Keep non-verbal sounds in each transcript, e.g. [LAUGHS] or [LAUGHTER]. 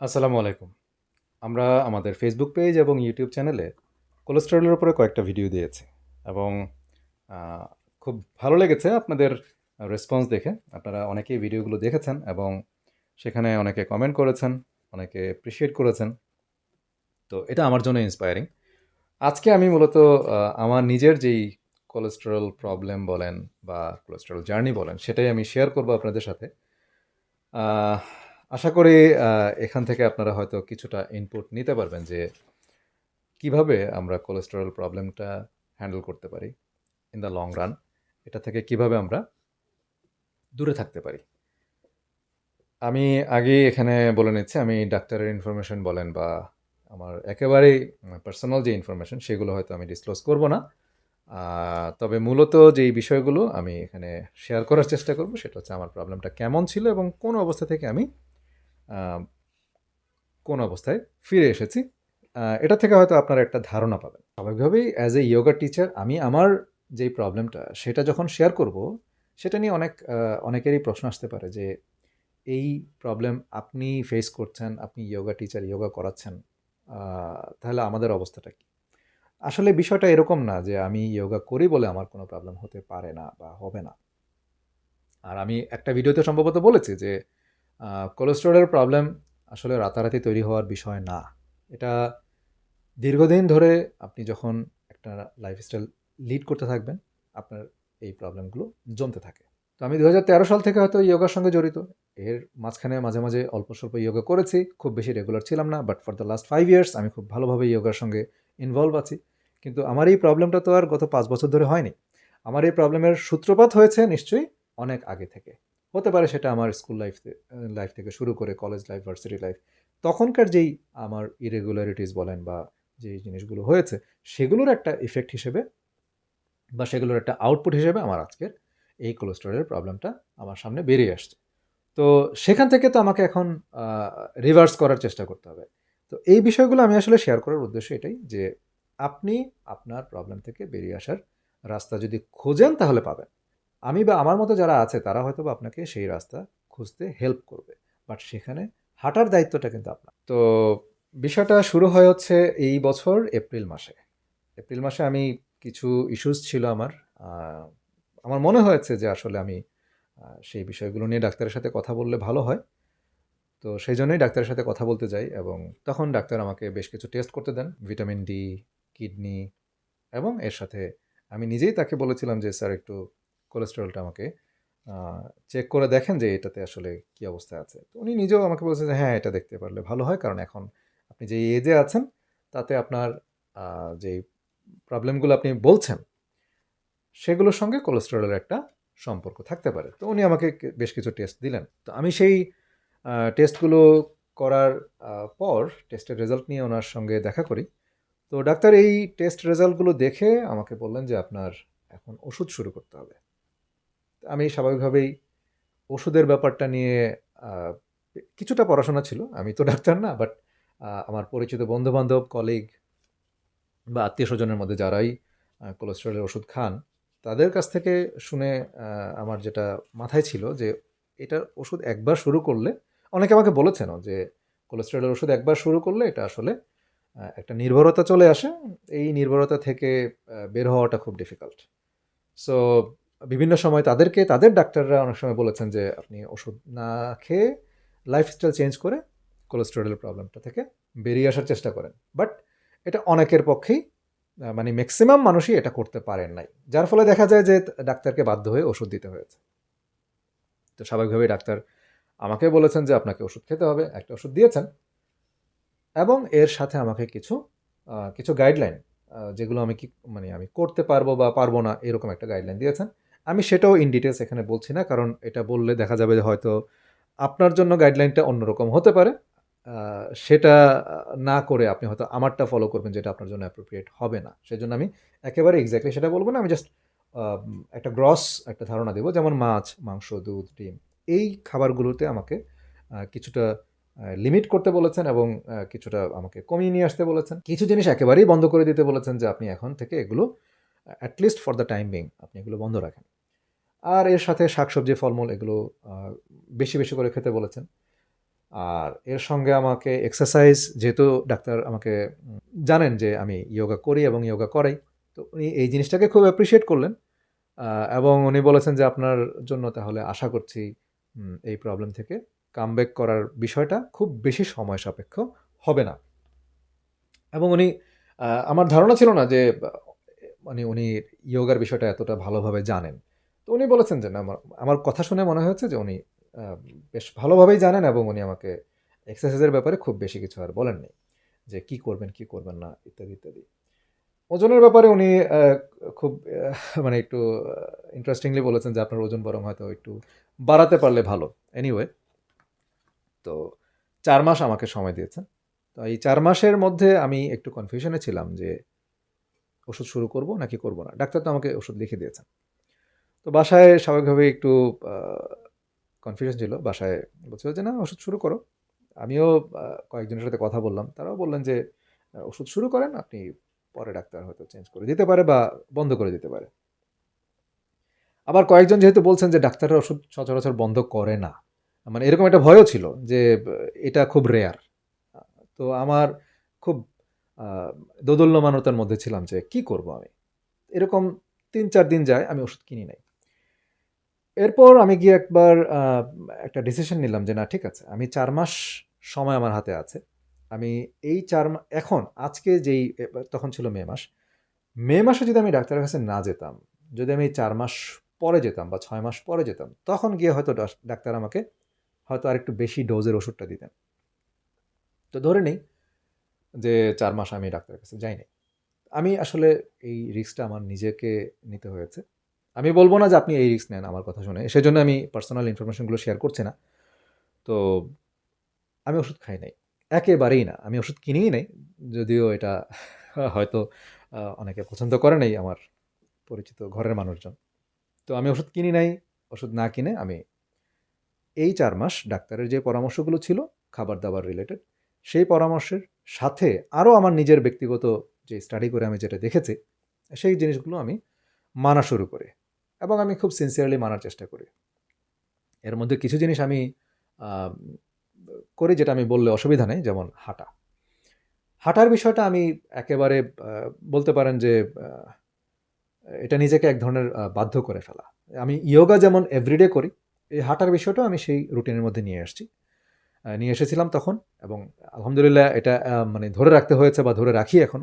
আসসালামু আলাইকুম। আমরা আমাদের ফেসবুক পেজ এবং ইউটিউব চ্যানেলে কোলেস্টেরলের উপরে কয়েকটা ভিডিও দিয়েছি এবং খুব ভালো লেগেছে আপনাদের রেসপন্স দেখে। আপনারা অনেকেই ভিডিওগুলো দেখেছেন এবং সেখানে অনেকে কমেন্ট করেছেন, অনেকে অ্যাপ্রিসিয়েট করেছেন। তো এটা আমার জন্য ইন্সপায়ারিং আজকে আমি মূলত আমার নিজের যেই কোলেস্টেরল প্রবলেম বলেন বা কোলেস্টেরল জার্নি বলেন, সেটাই আমি শেয়ার করব আপনাদের সাথে। আশা করি এখান থেকে আপনারা হয়তো কিছুটা ইনপুট নিতে পারবেন যে কীভাবে আমরা কোলেস্টেরল প্রবলেমটা হ্যান্ডেল করতে পারি ইন দ্য লং রান এটা থেকে কীভাবে আমরা দূরে থাকতে পারি। আমি আগে এখানে বলে নিচ্ছি, আমি ডাক্তারের ইনফরমেশন বলেন বা আমার একেবারেই পার্সোনাল যে ইনফরমেশন সেগুলো হয়তো আমি ডিসক্লোজ করব না। তবে মূলত যেই বিষয়গুলো আমি এখানে শেয়ার করার চেষ্টা করব, সেটা হচ্ছে আমার প্রবলেমটা কেমন ছিল এবং কোন অবস্থা থেকে আমি কোন অবস্থায় ফিরে এসেছি এটা থেকে হয়তো আপনারা একটা ধারণা পাবেন। স্বাভাবিকভাবেই অ্যাজ এ ইয়োগা টিচার আমি আমার যেই প্রবলেমটা সেটা যখন শেয়ার করব, সেটা নিয়ে অনেক অনেকেরই প্রশ্ন আসতে পারে যে, এই প্রবলেম আপনি ফেস করছেন, আপনি ইয়োগা টিচার ইয়োগা করাচ্ছেন তাহলে আমাদের অবস্থাটা কি? আসলে বিষয়টা এরকম না যে, আমি ইয়োগা করি বলে আমার কোনো প্রবলেম হতে পারে না বা হবে না। আর আমি একটা ভিডিওতে সম্ভবত বলেছি যে কোলেস্টেরলের প্রবলেম আসলে রাতারাতি তৈরি হওয়ার বিষয় না। এটা দীর্ঘদিন ধরে আপনি যখন একটা লাইফস্টাইল লিড করতে থাকবেন, আপনার এই প্রবলেমগুলো জমতে থাকে। তো আমি দু হাজার তেরো সাল থেকে হয়তো ইয়োগার সঙ্গে জড়িত। এর মাঝখানে মাঝে মাঝে অল্প স্বল্প ইয়োগা করেছি, খুব বেশি রেগুলার ছিলাম না but for the last five years আমি খুব ভালোভাবে ইয়োগার সঙ্গে ইনভলভ আছি। কিন্তু আমার এই প্রবলেমটা তো আর গত পাঁচ বছর ধরে হয়নি। আমার এই প্রবলেমের সূত্রপাত হয়েছে নিশ্চয়ই অনেক আগে থেকে। হতে পারে সেটা আমার স্কুল লাইফ লাইফ থেকে শুরু করে কলেজ লাইফ ভার্সিটি লাইফ তখনকার যেই আমার ইরেগুলারিটিস বলেন বা যেই জিনিসগুলো হয়েছে, সেগুলোর একটা ইফেক্ট হিসেবে বা সেগুলোর একটা আউটপুট হিসেবে আমার আজকের এই কোলেস্টেরলের প্রবলেমটা আমার সামনে বেরিয়ে আসছে। তো সেখান থেকে তো আমাকে এখন রিভার্স করার চেষ্টা করতে হবে। তো এই বিষয়গুলো আমি আসলে শেয়ার করার উদ্দেশ্য এটাই যে আপনি আপনার প্রবলেম থেকে বেরিয়ে আসার রাস্তা যদি খোঁজেন তাহলে পাবেন। আমি বা আমার মতো যারা আছে, তারা হয়তো বা আপনাকে সেই রাস্তা খুঁজতে হেল্প করবে। বাট সেখানে হাঁটার দায়িত্বটা কিন্তু আপনার। তো বিষয়টা শুরু হয় হচ্ছে এই বছর এপ্রিল মাসে। এপ্রিল মাসে আমি কিছু ইস্যুস ছিল আমার। আমার মনে হয়েছে যে আসলে আমি সেই বিষয়গুলো নিয়ে ডাক্তারের সাথে কথা বললে ভালো হয়। তো সেই জন্যই ডাক্তারের সাথে কথা বলতে যাই এবং তখন ডাক্তার আমাকে বেশ কিছু টেস্ট করতে দেন ভিটামিন ডি কিডনি এবং এর সাথে আমি নিজেই তাকে বলেছিলাম যে, স্যার, একটু কোলেস্টেরলটা আমাকে চেক করে দেখেন যে এটাতে আসলে কি অবস্থা আছে। তো উনি নিজেও আমাকে বলছেন যে হ্যাঁ এটা দেখতে পারলে ভালো হয়, কারণ এখন আপনি যে এজে আছেন, তাতে আপনার যে প্রবলেমগুলো আপনি বলছেন, সেগুলোর সঙ্গে কোলেস্টেরলের একটা সম্পর্ক থাকতে পারে। তো উনি আমাকে বেশ কিছু টেস্ট দিলেন। তো আমি সেই টেস্টগুলো করার পর টেস্টের রেজাল্ট নিয়ে ওনার সঙ্গে দেখা করি। তো ডাক্তার এই টেস্ট রেজাল্টগুলো দেখে আমাকে বললেন যে, আপনার এখন ওষুধ শুরু করতে হবে। আমি স্বাভাবিকভাবেই ওষুধের ব্যাপারটা নিয়ে কিছুটা পড়াশোনা ছিল। আমি তো ডাক্তার না বাট আমার পরিচিত বন্ধুবান্ধব কলিগ বা আত্মীয় স্বজনের মধ্যে যারাই কোলেস্টেরলের ওষুধ খান, তাদের কাছ থেকে শুনে আমার যেটা মাথায় ছিল যে এটার ওষুধ একবার শুরু করলে, অনেকে আমাকে বলেছেনও যে কোলেস্টেরলের ওষুধ একবার শুরু করলে এটা আসলে একটা নির্ভরতা চলে আসে। এই নির্ভরতা থেকে বের হওয়াটা খুব ডিফিকাল্ট সো বিভিন্ন সময় তাদেরকে, তাদের ডাক্তাররা অনেক সময় বলেছেন যে, আপনি ওষুধ না খেয়ে লাইফস্টাইল চেঞ্জ করে কোলেস্টেরলের প্রবলেমটা থেকে বেরিয়ে আসার চেষ্টা করেন। বাট এটা অনেকের পক্ষেই মানে ম্যাক্সিমাম মানুষই এটা করতে পারেন নাই। যার ফলে দেখা যায় যে, ডাক্তারকে বাধ্য হয়ে ওষুধ দিতে হয়েছে। তো স্বাভাবিকভাবেই ডাক্তার আমাকে বলেছেন যে, আপনাকে ওষুধ খেতে হবে, একটা ওষুধ দিয়েছেন। এবং এর সাথে আমাকে কিছু কিছু গাইডলাইন যেগুলো আমি কি মানে আমি করতে পারব বা পারব না, এরকম একটা গাইডলাইন দিয়েছেন। আমি সেটাও ইন ডিটেলস এখানে বলছি না, কারণ এটা বললে দেখা যাবে যে হয়তো আপনার জন্য গাইডলাইনটা অন্যরকম হতে পারে। সেটা না করে আপনি হয়তো আমারটা ফলো করবেন যেটা আপনার জন্য অ্যাপ্রোপ্রিয়েট হবে না। সেজন্য আমি একেবারে এক্স্যাক্টলি সেটা বলব না, আমি জাস্ট একটা গ্রস একটা ধারণা দেবো, যেমন মাছ, মাংস, দুধ, ডিম, এই খাবারগুলোতে আমাকে কিছুটা লিমিট করতে বলেছেন এবং কিছুটা আমাকে কমিয়ে নিয়ে আসতে বলেছেন। কিছু জিনিস একেবারেই বন্ধ করে দিতে বলেছেন যে আপনি এখন থেকে এগুলো at least for the time being আপনি এগুলো বন্ধ রাখেন। আর এর সাথে শাকসবজি, ফলমূল এগুলো বেশি বেশি করে খেতে বলেছেন। আর এর সঙ্গে আমাকে এক্সারসাইজ যেহেতু ডাক্তার আমাকে জানেন যে আমি যোগা করি এবং যোগা করাই, তো উনি এই জিনিসটাকে খুব অ্যাপ্রিসিয়েট করলেন। এবং উনি বলেছেন যে আপনার জন্য তাহলে আশা করছি এই প্রবলেম থেকে কামব্যাক করার বিষয়টা খুব বেশি সময় সাপেক্ষ হবে না। এবং উনি আমার ধারণা ছিল না যে মানে উনি ইয়োগার বিষয়টা এতটা ভালোভাবে জানেন। তো উনি বলেছেন যে, না, আমার আমার কথা শুনে মনে হয়েছে যে উনি বেশ ভালোভাবেই জানেন এবং উনি আমাকে এক্সারসাইজের ব্যাপারে খুব বেশি কিছু আর বলেননি যে কি করবেন কি করবেন না, ইত্যাদি ইত্যাদি। ওজনের ব্যাপারে উনি খুব মানে একটু ইন্টারেস্টিংলি বলেছেন যে, আপনার ওজন বরং হয়তো একটু বাড়াতে পারলে ভালো। এনিওয়ে তো চার মাস আমাকে সময় দিয়েছেন। তো এই চার মাসের মধ্যে আমি একটু কনফিউশনে ছিলাম যে ওষুধ শুরু করব নাকি করব না? ডাক্তার তো আমাকে ওষুধ লিখে দিয়েছেন। তো বাসায় স্বাভাবিকভাবে একটু কনফিউশন ছিল। বাসায় বলছিল যে, না, ওষুধ শুরু করো। আমিও কয়েকজনের সাথে কথা বললাম। তারাও বললেন যে ওষুধ শুরু করেন, আপনি পরে ডাক্তার হয়তো চেঞ্জ করে দিতে পারে বা বন্ধ করে দিতে পারে। আবার কয়েকজন যেহেতু বলছেন যে, ডাক্তাররা ওষুধ সচরাচর বন্ধ করে না। মানে এরকম একটা ভয়ও ছিল যে, এটা খুব রেয়ার তো আমার খুব দোদুল্যমানতার মধ্যে ছিলাম যে কি করব আমি? এরকম তিন চার দিন যায়, আমি ওষুধ কিনি নাই। এরপর আমি গিয়ে একবার একটা ডিসিশন নিলাম যে না, ঠিক আছে, আমি চার মাস সময় আমার হাতে আছে। আমি এই চার এখন, আজকে যেই তখন ছিল মে মাস, মে মাসে যদি আমি ডাক্তারের কাছে না যেতাম, যদি আমি চার মাস পরে যেতাম বা ছয় মাস পরে যেতাম, তখন গিয়ে হয়তো ডাক্তার আমাকে হয়তো আরেকটু বেশি ডোজের ওষুধটা দিতেন। তো ধরে নেই যে চার মাস আমি ডাক্তারের কাছে যাইনি। আমি আসলে এই রিস্কটা আমার নিজেকে নিতে হয়েছে। আমি বলব না যে আপনি এই রিস্ক নেন আমার কথা শুনে। সেজন্য আমি পার্সোনাল ইনফরমেশনগুলো শেয়ার করছি না। তো আমি ওষুধ খাই নাই। একেবারেই না। আমি ওষুধ কিনেই নাই। যদিও এটা হয়তো অনেকে পছন্দ করে নাই আমার পরিচিত ঘরের মানুষজন। তো আমি ওষুধ কিনি নাই। ওষুধ না কিনে আমি এই চার মাস ডাক্তারের যে পরামর্শগুলো ছিল, খাবার দাবার রিলেটেড সেই পরামর্শের সাথে আরও আমার নিজের ব্যক্তিগত যে স্টাডি করে আমি যেটা দেখেছি সেই জিনিসগুলো আমি মানা শুরু করি এবং আমি খুব সিনসিয়ারলি মানার চেষ্টা করি। এর মধ্যে কিছু জিনিস আমি করি যেটা আমি বললে অসুবিধা নেই যেমন হাঁটা। হাঁটার বিষয়টা আমি একেবারে বলতে পারেন যে এটা নিজেকে এক ধরনের বাধ্য করে ফেলা। আমি ইয়োগা যেমন এভরিডে করি এই হাঁটার বিষয়টাও আমি সেই রুটিনের মধ্যে নিয়ে আহ, নিয়ে এসেছিলাম তখন এবং আলহামদুলিল্লাহ এটা মানে ধরে রাখতে হয়েছে বা ধরে রাখি এখন।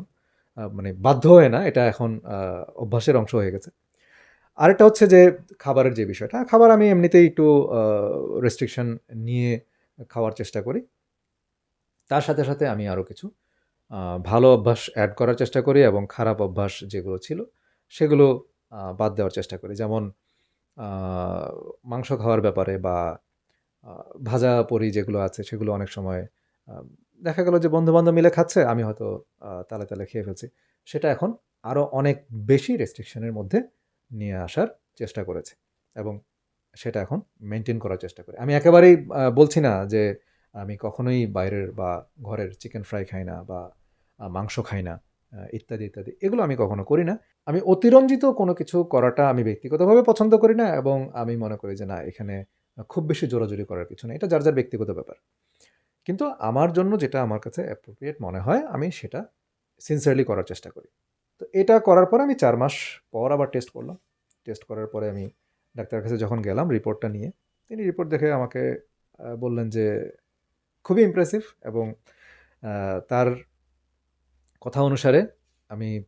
মানে বাধ্য হয়ে না, এটা এখন অভ্যাসের অংশ হয়ে গেছে। আরেকটা হচ্ছে যে খাবারের যে বিষয়টা, খাবার আমি এমনিতেই একটু রেস্ট্রিকশন নিয়ে খাওয়ার চেষ্টা করি। তার সাথে সাথে আমি আরও কিছু ভালো অভ্যাস অ্যাড করার চেষ্টা করি এবং খারাপ অভ্যাস যেগুলো ছিল, সেগুলো বাদ দেওয়ার চেষ্টা করি। যেমন মাংস খাওয়ার ব্যাপারে বা ভাজা পরি যেগুলো আছে, সেগুলো অনেক সময় দেখা গেল যে বন্ধুবান্ধব মিলে খাচ্ছে, আমি হয়তো তালে তালে খেয়ে ফেলছি। সেটা এখন আরও অনেক বেশি রেস্ট্রিকশনের মধ্যে নিয়ে আসার চেষ্টা করেছে এবং সেটা এখন মেনটেন করার চেষ্টা করি। আমি একেবারেই বলছি না যে আমি কখনোই বাইরের বা ঘরের চিকেন ফ্রাই খাই না বা মাংস খাই না ইত্যাদি ইত্যাদি। এগুলো আমি কখনো করি না। আমি অতিরঞ্জিত কোনো কিছু করাটা আমি ব্যক্তিগতভাবে পছন্দ করি না এবং আমি মনে করি যে না, এখানে খুব বেশি জোরাজুরি করার কিছু নেই। এটা যার যার ব্যক্তিগত ব্যাপার। কিন্তু আমার জন্য যেটা আমার কাছে অ্যাপ্রোপ্রিয়েট মনে হয়, আমি সেটা সিনসিয়ারলি করার চেষ্টা করি। তো এটা করার পর আমি চার মাস পর আবার টেস্ট করলাম। টেস্ট করার পরে আমি ডাক্তারের কাছে যখন গেলাম রিপোর্টটা নিয়ে, তিনি রিপোর্ট দেখে আমাকে বললেন যে খুবই ইমপ্রেসিভ এবং তার কথা অনুসারে আমি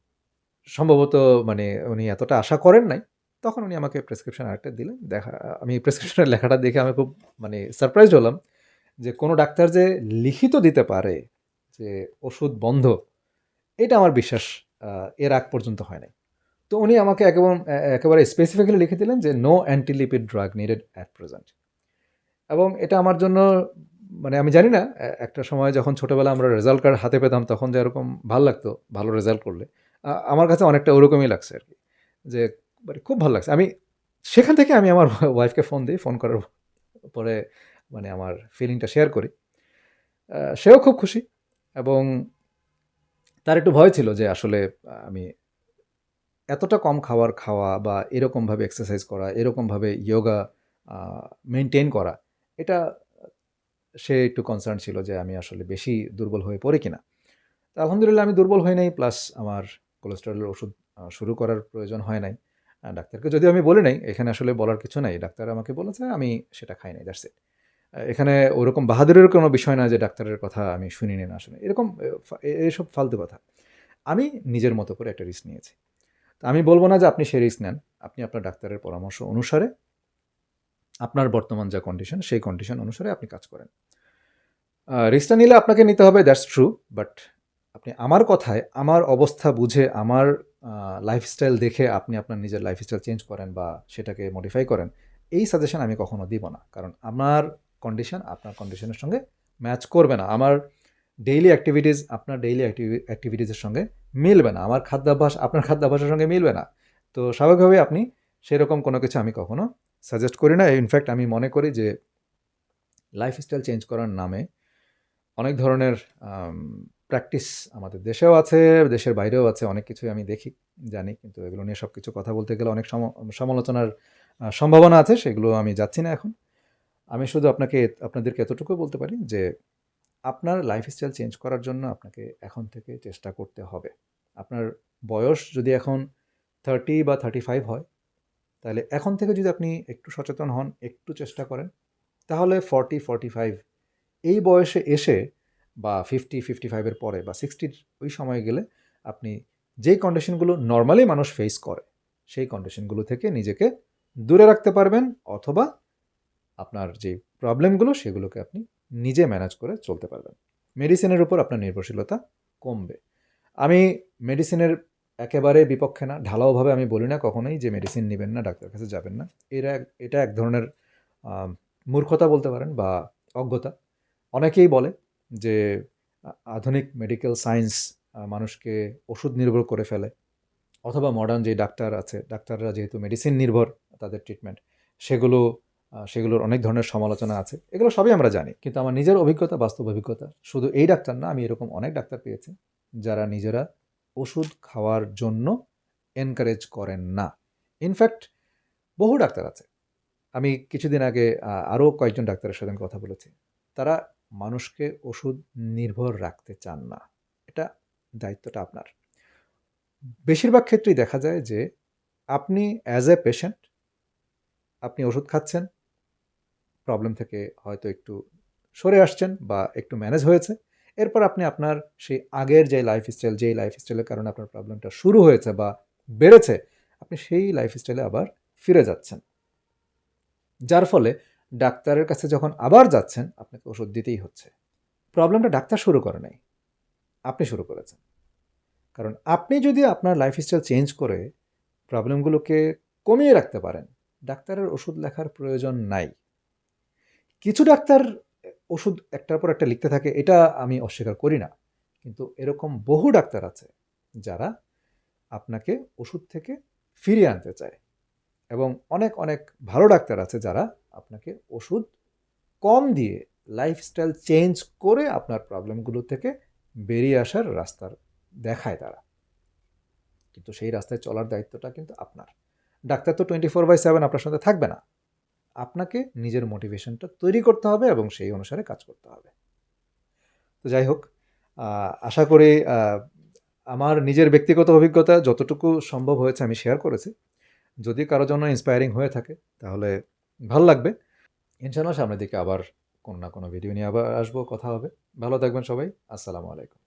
সম্ভবত মানে উনি এতটা আশা করেন নাই তখন উনি আমাকে প্রেসক্রিপশন আরেকটা দিলেন। দেখা, আমি প্রেসক্রিপশনের লেখাটা দেখে আমি খুব মানে সারপ্রাইজ হলাম যে কোনো ডাক্তার যে লিখিত দিতে পারে যে ওষুধ বন্ধ, এটা আমার বিশ্বাস এর আগ পর্যন্ত হয় নাই। তো উনি আমাকে একেবারে একেবারে স্পেসিফিক্যালি লিখে দিলেন যে no antilipid drug needed at present এবং এটা আমার জন্য মানে আমি জানি না একটা সময় যখন ছোটোবেলা আমরা রেজাল্ট কার্ড হাতে পেতাম, তখন যে এরকম ভালো লাগতো, ভালো রেজাল্ট করলে আমার কাছে অনেকটা ওরকমই লাগছে আর কি। যে মানে খুব ভালো লাগছে। আমি সেখান থেকে আমি আমার [LAUGHS] ওয়াইফকে ফোন দিই ফোন করার পরে মানে আমার ফিলিংটা শেয়ার করি। সেও খুব খুশি এবং তার একটু ভয় ছিল যে আসলে আমি এতটা কম খাবার খাওয়া বা এরকমভাবে এক্সারসাইজ করা, এরকমভাবে যোগা মেনটেন করা, এটা সে একটু কনসার্ন ছিল যে আমি আসলে বেশি দুর্বল হয়ে পড়ি কিনা। তো আলহামদুলিল্লাহ আমি দুর্বল হই নাই প্লাস আমার কোলেস্টেরলের ওষুধ শুরু করার প্রয়োজন হয় নাই। ডাক্তারকে যদি আমি বলি নাই এখানে আসলে বলার কিছু নাই। ডাক্তার আমাকে বলেছে আমি সেটা খাই নাই দ্যাটস ইট এখানে ওরকম বাহাদুরের কোনো বিষয় না যে ডাক্তারের কথা আমি শুনিনি না শুনি এরকম আহ, ফা- এ- এইসব ফালতু কথা। আমি নিজের মতো করে একটা রিস্ক নিয়েছি। তো আমি বলব না যে আপনি সেই রিস্ক নেন। আপনি আপনার ডাক্তারের পরামর্শ অনুসারে আপনার বর্তমান যা কন্ডিশন সেই কন্ডিশন অনুসারে আপনি কাজ করেন। রিস্কটা নিলে আপনাকে নিতে হবে দ্যাটস ট্রু বাট আপনি আমার কথায় আমার অবস্থা বুঝে আমার লাইফস্টাইল দেখে আপনি আপনার নিজের লাইফস্টাইল চেঞ্জ করেন বা সেটাকে মডিফাই করেন, এই সাজেশন আমি কখনো দিব না। কারণ আমার কন্ডিশন আপনার কন্ডিশনের সঙ্গে ম্যাচ করবে না। আমার ডেইলি অ্যাক্টিভিটিস আপনার ডেইলি অ্যাক্টিভিটিসের সঙ্গে মিলবে না। আমার খাদ্যাভ্যাস, আপনার খাদ্যাভ্যাসের সঙ্গে মিলবে না। তো স্বাভাবিকভাবে আপনি সেরকম কোনো কিছু আমি কখনো সাজেস্ট করি না। ইনফ্যাক্ট আমি মনে করি যে লাইফস্টাইল চেঞ্জ করার নামে অনেক ধরনের প্র্যাকটিস আমাদের দেশেও আছে, দেশের বাইরেও আছে, অনেক কিছুই আমি দেখি, জানি, কিন্তু এগুলো নিয়ে সব কিছু কথা বলতে গেলে অনেক সম- সমালোচনার সম্ভাবনা আছে, সেগুলো আমি যাচ্ছি না এখন। আমি শুধু আপনাকে আপনাদেরকে এতটুকু বলতে পারি যে, আপনার লাইফস্টাইল চেঞ্জ করার জন্য আপনাকে এখন থেকে চেষ্টা করতে হবে। আপনার বয়স যদি এখন থার্টি বা থার্টি ফাইভ হয়, তাহলে এখন থেকে যদি আপনি একটু সচেতন হন, একটু চেষ্টা করেন, তাহলে ফর্টি ফর্টি ফাইভ এই বয়সে এসে বা ফিফটি ফিফটি ফাইভের পরে বা সিক্সটির ওই সময়ে গেলে আপনি যেই কন্ডিশনগুলো নর্মালি মানুষ ফেস করে, সেই কন্ডিশনগুলো থেকে নিজেকে দূরে রাখতে পারবেন অথবা আপনার যে প্রবলেমগুলো সেগুলোকে আপনি নিজে ম্যানেজ করে চলতে পারবেন। মেডিসিনের উপর আপনার নির্ভরশীলতা কমবে। আমি মেডিসিনের একেবারে বিপক্ষে না, ঢালাওভাবে আমি বলি না কখনোই যে মেডিসিন নেবেন না, ডাক্তারের কাছে যাবেন না। এরা এটা এক ধরনের মূর্খতা বলতে পারেন বা অজ্ঞতা। অনেকেই বলে যে আধুনিক মেডিকেল সায়েন্স মানুষকে ওষুধ নির্ভর করে ফেলে, অথবা মডার্ন যে ডাক্তার আছে, ডাক্তাররা যেহেতু মেডিসিন নির্ভর তাদের ট্রিটমেন্ট সেগুলো সেগুলোর অনেক ধরনের সমালোচনা আছে, এগুলো সবই আমরা জানি। কিন্তু আমার নিজের অভিজ্ঞতা, বাস্তব অভিজ্ঞতা, শুধু এই ডাক্তার না, আমি এরকম অনেক ডাক্তার পেয়েছি, যারা নিজেরা ওষুধ খাওয়ার জন্য এনকারেজ করেন না। ইনফ্যাক্ট বহু ডাক্তার আছে। আমি কিছুদিন আগে আরও কয়েকজন ডাক্তারের সাথে কথা বলেছি। তারা মানুষকে ওষুধ নির্ভর রাখতে চান না। এটা দায়িত্বটা আপনার। বেশিরভাগ ক্ষেত্রেই দেখা যায় যে, আপনি অ্যাজ এ পেশেন্ট আপনি ওষুধ খাচ্ছেন প্রবলেম থেকে হয়তো একটু সরে আসছেন বা একটু ম্যানেজ হয়েছে। এরপর আপনি আপনার সেই আগের যে লাইফস্টাইল যেই লাইফস্টাইলের কারণে আপনার প্রবলেমটা শুরু হয়েছে বা বেড়েছে, আপনি সেই লাইফস্টাইলে আবার ফিরে যাচ্ছেন। যার ফলে ডাক্তারের কাছে যখন আবার যাচ্ছেন, আপনাকে ওষুধ দিতেই হচ্ছে। প্রবলেমটা ডাক্তার শুরু করে নাই। আপনি শুরু করেছেন। কারণ আপনি যদি আপনার লাইফস্টাইল চেঞ্জ করে প্রবলেমগুলোকে কমিয়ে রাখতে পারেন, ডাক্তারের ওষুধ লেখার প্রয়োজন নাই। কিছু ডাক্তার ওষুধ একটার পর একটা লিখতে থাকে, এটা আমি অস্বীকার করি না। কিন্তু এরকম বহু ডাক্তার আছে যারা আপনাকে ওষুধ থেকে ফিরিয়ে আনতে চায়। এবং অনেক অনেক ভালো ডাক্তার আছে যারা আপনাকে ওষুধ কম দিয়ে লাইফস্টাইল চেঞ্জ করে আপনার প্রবলেমগুলো থেকে বেরিয়ে আসার রাস্তার দেখায় তারা। কিন্তু সেই রাস্তায় চলার দায়িত্বটা কিন্তু আপনার। ডাক্তার তো টোয়েন্টি ফোর বাই সেভেন আপনার সাথে থাকবে না। আপনাকে নিজের মোটিভেশনটা তৈরি করতে হবে এবং সেই অনুসারে কাজ করতে হবে। তো যাই হোক আশা করি আমার নিজের ব্যক্তিগত অভিজ্ঞতা যতটুকু সম্ভব হয়েছে আমি শেয়ার করেছি। যদি কারোর জন্য ইন্সপায়ারিং হয়ে থাকে, তাহলে ভালো লাগবে। ইনশাল্লাহ সামনের দিকে আবার কোনো না কোনো ভিডিও নিয়ে আবার আসব, কথা হবে। ভালো থাকবেন সবাই, আসসালামু আলাইকুম।